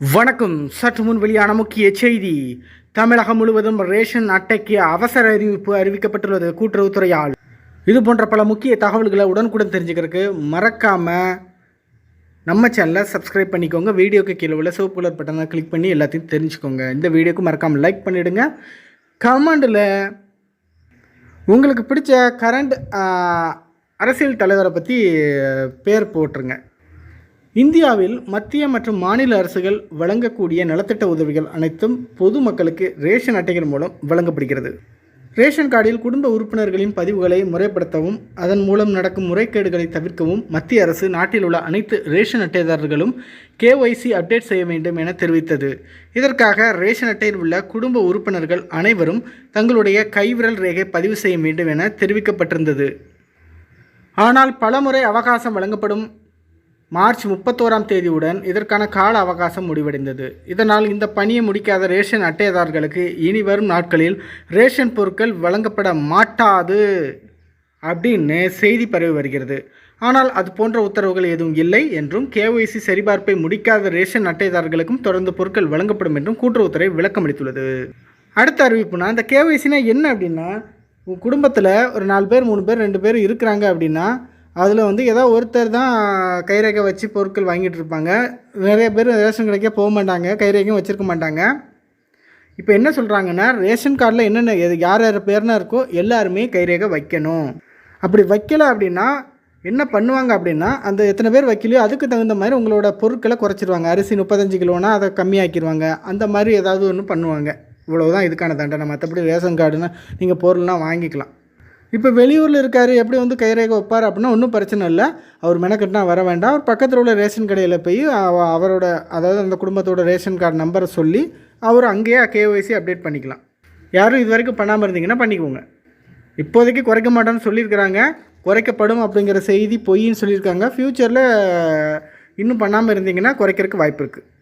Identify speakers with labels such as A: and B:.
A: வணக்கம். சற்று முன் வெளியான முக்கிய செய்தி. தமிழகம் முழுவதும் ரேஷன் அட்டைக்கு அவசர அறிவிப்பு அறிவிக்கப்பட்டுள்ளது கூட்டுறவுத்துறையால். இது போன்ற பல முக்கிய தகவல்களை உடனுக்குடன் தெரிஞ்சுக்கிறதுக்கு மறக்காமல் நம்ம சேனலை சப்ஸ்கிரைப் பண்ணிக்கோங்க. வீடியோக்கு கீழே உள்ள சிவப்பு கலர் பட்டனை கிளிக் பண்ணி எல்லாத்தையும் தெரிஞ்சுக்கோங்க. இந்த வீடியோக்கு மறக்காமல் லைக் பண்ணிவிடுங்க கமெண்டில் உங்களுக்கு பிடிச்ச கரண்ட் அரசியல் தலைவரை பற்றி பேர் போட்டுருங்க. இந்தியாவில் மத்திய மற்றும் மாநில அரசுகள் வழங்கக்கூடிய நலத்திட்ட உதவிகள் அனைத்தும் பொதுமக்களுக்கு ரேஷன் அட்டைகள் மூலம் வழங்கப்படுகிறது. ரேஷன் கார்டில் குடும்ப உறுப்பினர்களின் பதிவுகளை முறைப்படுத்தவும் அதன் மூலம் நடக்கும் முறைகேடுகளை தவிர்க்கவும் மத்திய அரசு நாட்டில் உள்ள அனைத்து ரேஷன் அட்டைதாரர்களும் கேஒய்சி அப்டேட் செய்ய வேண்டும் என தெரிவித்தது. இதற்காக ரேஷன் அட்டையில் உள்ள குடும்ப உறுப்பினர்கள் அனைவரும் தங்களுடைய கைவிரல் ரேகை பதிவு செய்ய வேண்டும் என தெரிவிக்கப்பட்டிருந்தது. ஆனால் பலமுறை அவகாசம் வழங்கப்படும் மார்ச் முப்பத்தோராம் தேதியுடன் இதற்கான கால அவகாசம் முடிவடைந்தது. இதனால் இந்த பணியை முடிக்காத ரேஷன் அட்டைதாரர்களுக்கு இனி வரும் நாட்களில் ரேஷன் பொருட்கள் வழங்கப்பட மாட்டாது அப்படின்னு செய்தி பரவி வருகிறது. ஆனால் அது போன்ற உத்தரவுகள் எதுவும் இல்லை என்றும் கேஒய்சி சரிபார்ப்பை முடிக்காத ரேஷன் அட்டைதாரர்களுக்கும் தொடர்ந்து பொருட்கள் வழங்கப்படும் என்றும் கூட்டுறவுத்துறை விளக்கமளித்துள்ளது அடுத்த அறிவிப்புனா இந்த கேஒய்சினா என்ன அப்படின்னா உங்கள் குடும்பத்தில் ஒரு நாலு பேர் மூணு பேர் ரெண்டு பேர் இருக்கிறாங்க அப்படின்னா அதில் வந்து ஏதோ ஒருத்தர் தான் கைரேகை வச்சு பொருட்கள் வாங்கிட்டு இருப்பாங்க. நிறைய பேர் ரேஷன் கடைக்கே போக மாட்டாங்க. கைரேகையும் வச்சுருக்க மாட்டாங்க. இப்போ என்ன சொல்கிறாங்கன்னா ரேஷன் கார்டில் என்னென்ன எது யார் யார் பேர்னா இருக்கோ எல்லாருமே கைரேகை வைக்கணும். அப்படி வைக்கல அப்படின்னா என்ன பண்ணுவாங்க அப்படின்னா அந்த எத்தனை பேர் வைக்கலையோ அதுக்கு தகுந்த மாதிரி உங்களோட பொருட்களை குறைச்சிருவாங்க. அரிசி முப்பத்தஞ்சு கிலோனா அதை கம்மியாக்கிடுவாங்க அந்த மாதிரி ஏதாவது ஒன்று பண்ணுவாங்க. இவ்வளவுதான் இதுக்கான தண்டனை. மற்றபடி ரேஷன் கார்டுனா நீங்கள் பொருள்லாம் வாங்கிக்கலாம். இப்போ வெளியூரில் இருக்கார் எப்படி வந்து கைரேகை வைப்பார் அப்படின்னா ஒன்றும் பிரச்சனை இல்லை. அவர் மெனக்கட்டினா வர வேண்டாம். அவர் பக்கத்தில் உள்ள ரேஷன் கடையில் போய் அவ- அவரோட அதாவது அந்த குடும்பத்தோட ரேஷன் கார்டு நம்பரை சொல்லி அவர் அங்கேயே கேஒய்சி அப்டேட் பண்ணிக்கலாம். யாரும் இது வரைக்கும் பண்ணாமல் இருந்தீங்கன்னா பண்ணிக்கோங்க. இப்போதைக்கு குறைக்க மாட்டோன்னு சொல்லியிருக்கிறாங்க. குறைக்கப்படும் அப்படிங்கிற செய்தி பொய்ன்னு சொல்லியிருக்காங்க. ஃப்யூச்சரில் இன்னும் பண்ணாமல் இருந்தீங்கன்னா குறைக்கிறதுக்கு வாய்ப்பு இருக்குது